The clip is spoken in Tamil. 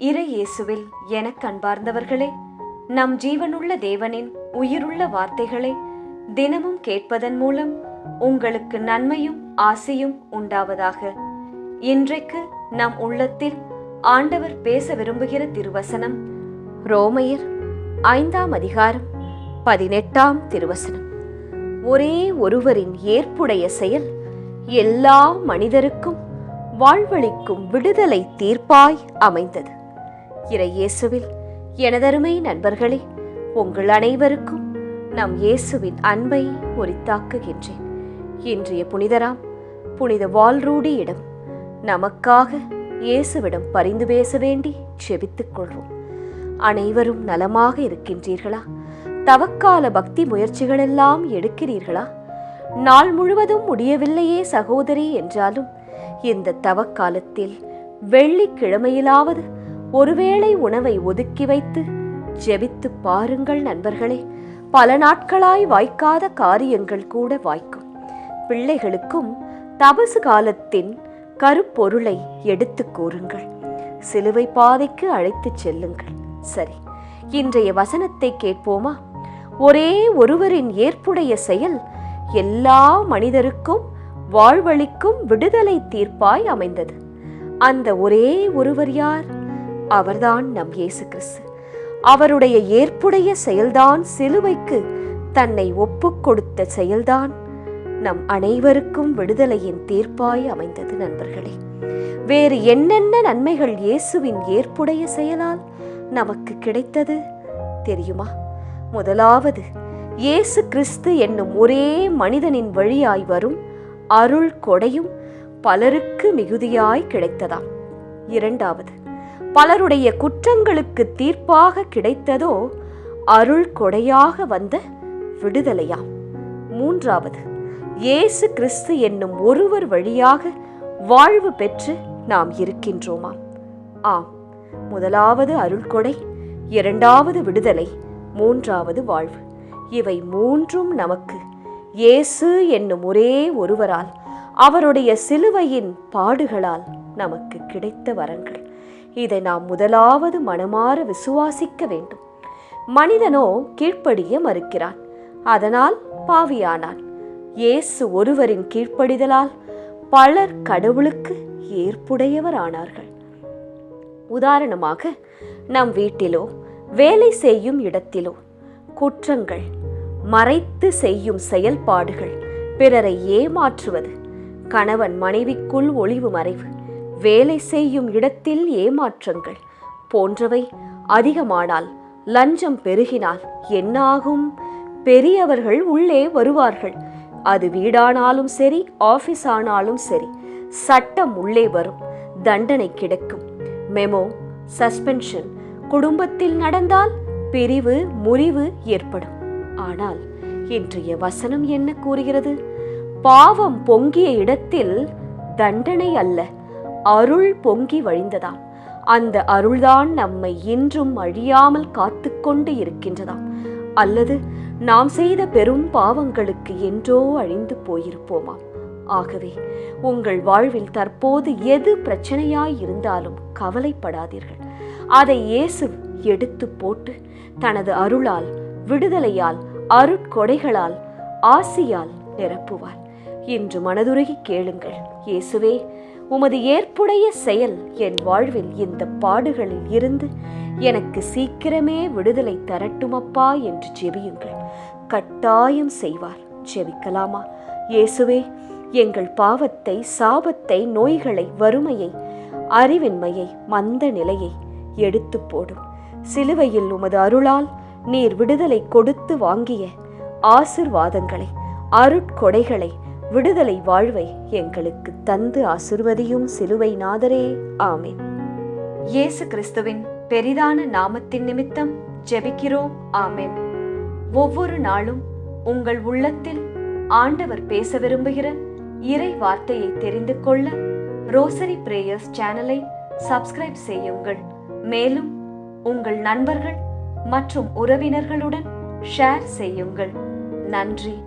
இறை இயேசுவில் எனக் அன்பார்ந்தவர்களே நம் ஜீவனுள்ள தேவனின் உயிருள்ள வார்த்தைகளை தினமும் கேட்பதன் மூலம் உங்களுக்கு நன்மையும் ஆசையும் உண்டாவதாக. இன்றைக்கு நம் உள்ளத்தில் ஆண்டவர் பேச விரும்புகிற திருவசனம் ரோமையர் ஐந்தாம் அதிகாரம் பதினெட்டாம் திருவசனம். ஒரே ஒருவரின் ஏற்புடைய செயல் எல்லா மனிதருக்கும் வாழ்வளிக்கும் விடுதலை தீர்ப்பாய் அமைந்தது. இறை இயேசுவில். எனதருமை நண்பர்களே உங்கள் அனைவருக்கும் நம் இயேசுவின் அன்பை உரித்தாக்குகின்றேன் இன்றைய புனிதராம் புனித வால்ரூடியிடம் நமக்காக இயேசுவிடம் பரிந்து பேச வேண்டி செபித்துக் கொள்வோம். அனைவரும் நலமாக இருக்கின்றீர்களா? தவக்கால பக்தி முயற்சிகளெல்லாம் எடுக்கிறீர்களா? நாள் முழுவதும் முடியவில்லையே சகோதரி என்றாலும் இந்த தவக்காலத்தில் வெள்ளிக்கிழமையிலாவது ஒருவேளை உணவை ஒதுக்கி வைத்து ஜெபித்து பாருங்கள் நண்பர்களே. பல நாட்களாய் வாய்க்காத காரியங்கள் கூட வாய்க்கும். பிள்ளைகளுக்கும் தபசு காலத்தின் கருப்பொருளை எடுத்து கூறுங்கள். சிலுவை பாதைக்கு அழைத்துச் செல்லுங்கள். சரி இன்றைய வசனத்தை கேட்போமா? ஒரே ஒருவரின் ஏற்புடைய செயல் எல்லா மனிதருக்கும் வாழ்வழிக்கும் விடுதலை தீர்ப்பாய் அமைந்தது. அந்த ஒரே ஒருவர் யார்? அவர்தான் நம் இயேசு கிறிஸ்து. அவருடைய ஏற்புடைய செயல்தான் சிலுவைக்கு தன்னை ஒப்புக் கொடுத்த செயல்தான். நம் அனைவருக்கும் விடுதலையின் தீர்ப்பாய் அமைந்தது நண்பர்களே. வேறு என்னென்ன நன்மைகள் இயேசுவின் ஏற்புடைய செயலால் நமக்கு கிடைத்தது? தெரியுமா? முதலாவது இயேசு கிறிஸ்து என்னும் ஒரே மனிதனின் வழியாய் வரும் அருள் கொடையும் பலருக்கு மிகுதியாய் கிடைத்ததாம். இரண்டாவது பலருடைய குற்றங்களுக்கு தீர்ப்பாக கிடைத்ததோ அருள் கொடையாக வந்த விடுதலையாம். மூன்றாவது இயேசு கிறிஸ்து என்னும் ஒருவர் வழியாக வாழ்வு பெற்று நாம் இருக்கின்றோமாம். ஆம் முதலாவது அருள்கொடை இரண்டாவது விடுதலை மூன்றாவது வாழ்வு. இவை மூன்றும் நமக்கு இயேசு என்னும் ஒரே ஒருவரால் அவருடைய சிலுவையின் பாடுகளால் நமக்கு கிடைத்த வரங்கள். இதை நாம் முதலாவது மனமாற விசுவாசிக்க வேண்டும். மனிதனோ கீழ்ப்படிய மறுக்கிறான். அதனால் பாவியானான். இயேசு ஒருவரின் கீழ்ப்படிதலால் பலர் கடவுளுக்கு ஏற்புடையவரானார்கள். உதாரணமாக நம் வீட்டிலோ வேலை செய்யும் இடத்திலோ குற்றங்கள் மறைத்து செய்யும் செயல்பாடுகள் பிறரை ஏமாற்றுவது கணவன் மனைவிக்குள் ஒளிவு மறைவு வேலை செய்யும் இடத்தில் ஏமாற்றங்கள் போன்றவை அதிகமானால் லஞ்சம் பெருகினால் என்னாகும்? பெரியவர்கள் உள்ளே வருவார்கள். அது வீடானாலும் சரி ஆபீஸ் ஆனாலும் சரி சட்டம் உள்ளே வரும் தண்டனை கிடைக்கும். மெமோ சஸ்பென்ஷன் குடும்பத்தில் நடந்தால் பிரிவு முறிவு ஏற்படும். ஆனால் இன்றைய வசனம் என்ன கூறுகிறது? பாவம் பொங்கிய இடத்தில் தண்டனை அல்ல. அருள் பொங்கி வழிந்ததாம். அந்த அருள்தான் நம்மை இன்றும் அழியாமல் காத்துக்கொண்டு இருக்கின்றதாம். அல்லது நாம் செய்த பெரும் பாவங்களுக்கு என்றோ அழிந்து போயிருப்போமாம். ஆகவே உங்கள் வாழ்வில் தற்போது எது பிரச்சனையாய் இருந்தாலும் கவலைப்படாதீர்கள். அதை இயேசு எடுத்து போட்டு தனது அருளால் விடுதலையால் அருட்கொடைகளால் ஆசியால் நிரப்புவார். இன்று மனதுருகி கேளுங்கள். இயேசுவே உமது ஏற்புடைய செயல் என் வாழ்வில் இந்த பாடுகளில் இருந்து எனக்கு சீக்கிரமே விடுதலை தரட்டுமப்பா என்று ஜெபியுங்கள். கட்டாயம் செய்வார். ஜெபிக்கலாமா? இயேசுவே எங்கள் பாவத்தை சாபத்தை நோய்களை வறுமையை அறிவின்மையை மந்த நிலையை எடுத்து போடும். சிலுவையில் உமது அருளால் நீர் விடுதலை கொடுத்து வாங்கிய ஆசிர்வாதங்களை அருட்கொடைகளை விடுதலை வாழ்வை எங்களுக்கு தந்து ஆசிர்வதியும் சிலுவை நாதரே. ஆமேன். இயேசு கிறிஸ்துவின் பெரிதான நாமத்தின் நிமித்தம் ஜெபிக்கிறோம். ஆமேன். ஒவ்வொரு நாளும் உங்கள் உள்ளத்தில் ஆண்டவர் பேச விரும்புகிற இறை வார்த்தையை தெரிந்து கொள்ள ரோசரி பிரேயர்ஸ் சேனலை சப்ஸ்கிரைப் செய்யுங்கள். மேலும் உங்கள் நண்பர்கள் மற்றும் உறவினர்களுடன் ஷேர் செய்யுங்கள். நன்றி.